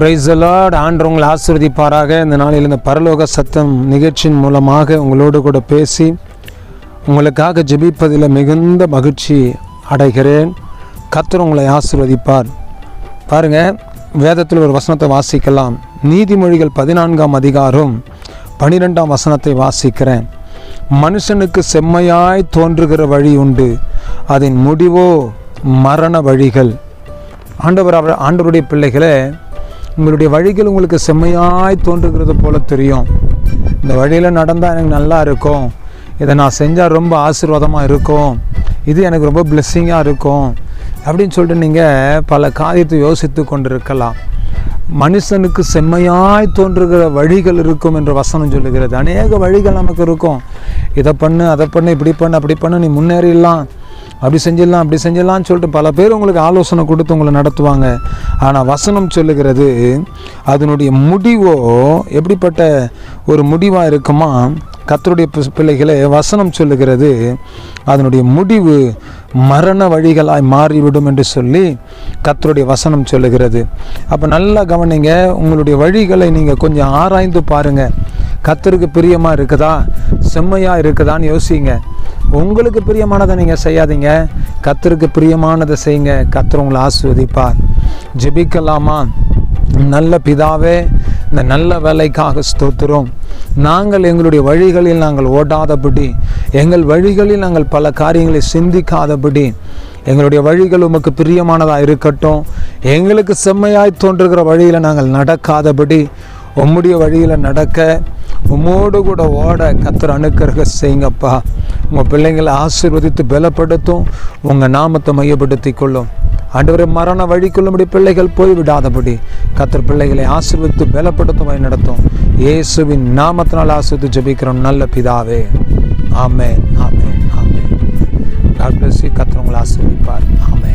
Price Lord ஆண்டு உங்களை இந்த நாளில் இந்த பரலோக சத்தம் நிகழ்ச்சியின் மூலமாக உங்களோடு கூட பேசி உங்களுக்காக ஜெபிப்பதில் மிகுந்த மகிழ்ச்சி அடைகிறேன். கத்தர் உங்களை ஆசிர்வதிப்பார். பாருங்க வேதத்தில் ஒரு வசனத்தை வாசிக்கலாம். நீதிமொழிகள் பதினான்காம் அதிகாரம் பனிரெண்டாம் வசனத்தை வாசிக்கிறேன். மனுஷனுக்கு செம்மையாய் தோன்றுகிற வழி உண்டு. அதன் முடிவோ மரண வழிகள். ஆண்டவர் அவர் ஆண்டவருடைய பிள்ளைகளே உங்களுடைய வழிகள் உங்களுக்கு செம்மையாய் தோன்றுகிறது போல தெரியும். இந்த வழியில் நடந்தால் எனக்கு நல்லா இருக்கும். இதை நான் செஞ்சால் ரொம்ப ஆசீர்வாதமாக இருக்கும். இது எனக்கு ரொம்ப பிளெஸ்ஸிங்காக இருக்கும். அப்படின்னு சொல்லிட்டு நீங்கள் பல காரியத்தை யோசித்து கொண்டிருக்கலாம். மனுஷனுக்கு செம்மையாய் தோன்றுகிற வழிகள் இருக்கும் என்று வசனம் சொல்லுகிறது. அநேக வழிகள் நமக்கு இருக்கும். இதை பண்ணு அதை பண்ணு இப்படி பண்ணு அப்படி பண்ணு நீ முன்னேறிடலாம். அப்படி செஞ்சிடலாம் அப்படி செஞ்சிடலாம்னு சொல்லிட்டு பல பேர் உங்களுக்கு ஆலோசனை கொடுத்து உங்களை நடத்துவாங்க. ஆனால் வசனம் சொல்லுகிறது அதனுடைய முடிவோ எப்படிப்பட்ட ஒரு முடிவாக இருக்குமா? கத்தருடைய பி- வசனம் சொல்லுகிறது அதனுடைய முடிவு மரண வழிகளாய் மாறிவிடும் என்று சொல்லி கத்தருடைய வசனம் சொல்லுகிறது. அப்போ நல்லா கவனிங்க உங்களுடைய வழிகளை நீங்கள் கொஞ்சம் ஆராய்ந்து பாருங்கள் கத்தருக்கு பிரியமாக இருக்குதா? செம்மையாக இருக்குதான்னு யோசிங்க. உங்களுக்கு பிரியமானதை நீங்கள் செய்யாதீங்க. கத்தருக்கு பிரியமானதை செய்யுங்க. கத்தர் உங்களை ஆஸ்வதிப்பார் ஜெபிக்கலாமா? நல்ல பிதாவே இந்த நல்ல வேலைக்காக ஸ்தோத்துறோம் நாங்கள் எங்களுடைய வழிகளில் நாங்கள் ஓடாதபடி எங்கள் வழிகளில் நாங்கள் பல காரியங்களை சிந்திக்காதபடி எங்களுடைய வழிகள் உமக்கு பிரியமானதாக இருக்கட்டும். எங்களுக்கு செம்மையாய் தோன்றுகிற வழியில் நாங்கள் நடக்காதபடி உம்முடைய வழியில் நடக்க உம்மோடு கூட ஓட கத்திர அணுக்கருக செய்யுங்கப்பா. உங்கள் பிள்ளைங்களை ஆசீர்வதித்து பலப்படுத்தும். உங்கள் நாமத்தை மையப்படுத்தி கொள்ளும் ஆண்டவரே மரண வழிக்குள்ளும்படி பிள்ளைகள் போய் விடாதபடி கத்தர் பிள்ளைகளை ஆசீர்வதித்து பலப்படுத்தும் வழி நடத்தும். இயேசுவின் நாமத்தினால் ஆசீர்வதித்து ஜெபிக்கிறோம். நல்ல பிதாவே. ஆமே ஆமே ஆமே God bless you. உங்களை